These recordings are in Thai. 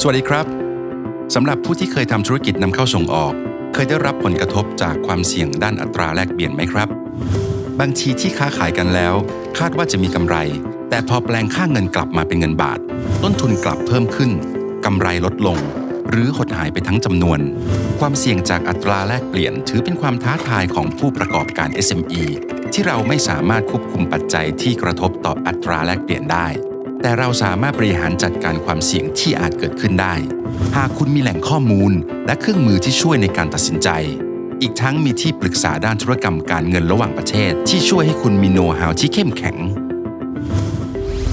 สวัสดีครับสำหรับผู้ที่เคยทำธุรกิจนำเข้าส่งออก เคยได้รับผลกระทบจากความเสี่ยงด้านอัตราแลกเปลี่ยนไหมครับ บางทีที่ค้าขายกันแล้ว คาดว่าจะมีกำไร แต่พอแปลงค่าเงินกลับมาเป็นเงินบาท ต้นทุนกลับเพิ่มขึ้นกำไรลดลง หรือหดหายไปทั้งจำนวน ความเสี่ยงจากอัตราแลกเปลี่ยน ถือเป็นความท้าทายของผู้ประกอบการ SME ที่เราไม่สามารถควบคุมปัจจัยที่กระทบต่ออัตราแลกเปลี่ยนได้ แต่เราสามารถบริหารจัดการความเสี่ยงที่อาจเกิดขึ้นได้ หากคุณมีแหล่งข้อมูล และเครื่องมือที่ช่วยในการตัดสินใจ อีกทั้งมีที่ปรึกษาด้านธุรกรรมการเงินระหว่างประเทศ ที่ช่วยให้คุณมีโน้ตฮาวที่เข้มแข็ง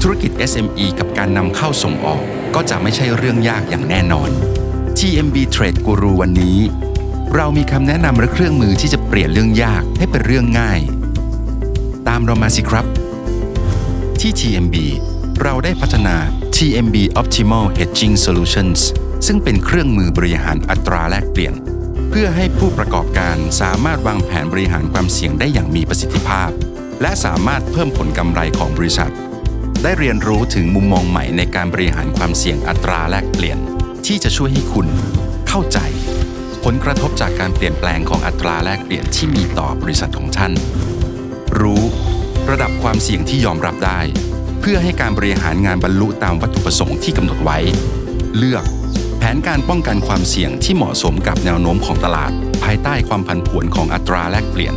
ธุรกิจ SME กับการนำเข้าส่งออกก็จะไม่ใช่เรื่องยากอย่างแน่นอน TMB Trade Guru วันนี้ เรามีคำแนะนำและเครื่องมือที่จะเปลี่ยนเรื่องยากให้เป็นเรื่องง่าย ตามเรามาสิครับ ที่ TMB เราได้พัฒนา TMB Optimal Hedging Solutions ซึ่งเป็นเครื่องมือบริหารอัตราแลกเปลี่ยน เพื่อให้ผู้ประกอบการสามารถวางแผนบริหารความเสี่ยงได้อย่างมีประสิทธิภาพ และสามารถเพิ่มผลกำไรของบริษัท ได้เรียนรู้ถึงมุมมองใหม่ในการบริหารความเสี่ยงอัตราแลกเปลี่ยน ที่จะช่วยให้คุณเข้าใจ ผลกระทบจากการเปลี่ยนแปลงของอัตราแลกเปลี่ยนที่มีต่อบริษัทของท่าน รู้ ระดับความเสี่ยงที่ยอมรับได้ เพื่อให้การบริหารงานบรรลุตามวัตถุประสงค์ที่กำหนดไว้ เลือกแผนการป้องกันความเสี่ยงที่เหมาะสมกับแนวโน้มของตลาด ภายใต้ความผันผวนของอัตราแลกเปลี่ยน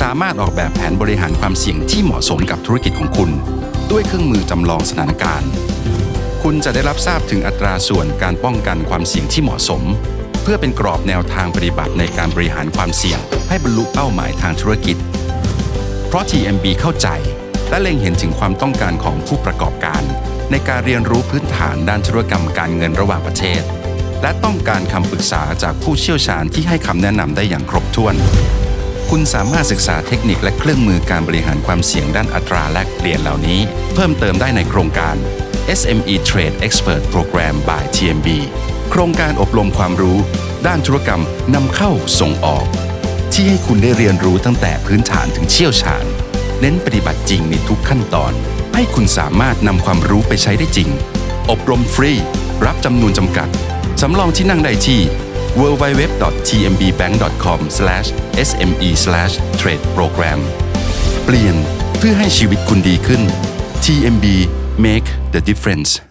สามารถออกแบบแผนบริหารความเสี่ยงที่เหมาะสมกับธุรกิจของคุณ ด้วยเครื่องมือจำลองสถานการณ์ คุณจะได้รับทราบถึงอัตราส่วนการป้องกันความเสี่ยงที่เหมาะสม เพื่อเป็นกรอบแนวทางปฏิบัติในการบริหารความเสี่ยง ให้บรรลุเป้าหมายทางธุรกิจ เพราะ TMB เข้าใจ และเล็งเห็นถึงความต้องการของผู้ประกอบการ ในการเรียนรู้พื้นฐานด้านธุรกรรมการเงินระหว่างประเทศ และต้องการคำปรึกษาจากผู้เชี่ยวชาญที่ให้คำแนะนำได้อย่างครบถ้วน คุณสามารถศึกษาเทคนิคและเครื่องมือการบริหารความเสี่ยงด้านอัตราแลกเปลี่ยนเหล่านี้ เพิ่มเติมได้ในโครงการ SME Trade Expert Program by TMB โครงการอบรมความรู้ ด้านธุรกรรมนำเข้าส่งออก ที่ให้คุณได้เรียนรู้ตั้งแต่พื้นฐานถึงเชี่ยวชาญ เน้นปฏิบัติจริงในทุกขั้นตอน ให้คุณสามารถนำความรู้ไปใช้ได้จริง อบรมฟรี รับจำนวนจำกัด สำรองที่นั่งได้ที่ www.tmbbank.com/sme/tradeprogram เปลี่ยนเพื่อให้ชีวิตคุณดีขึ้น TMB make the difference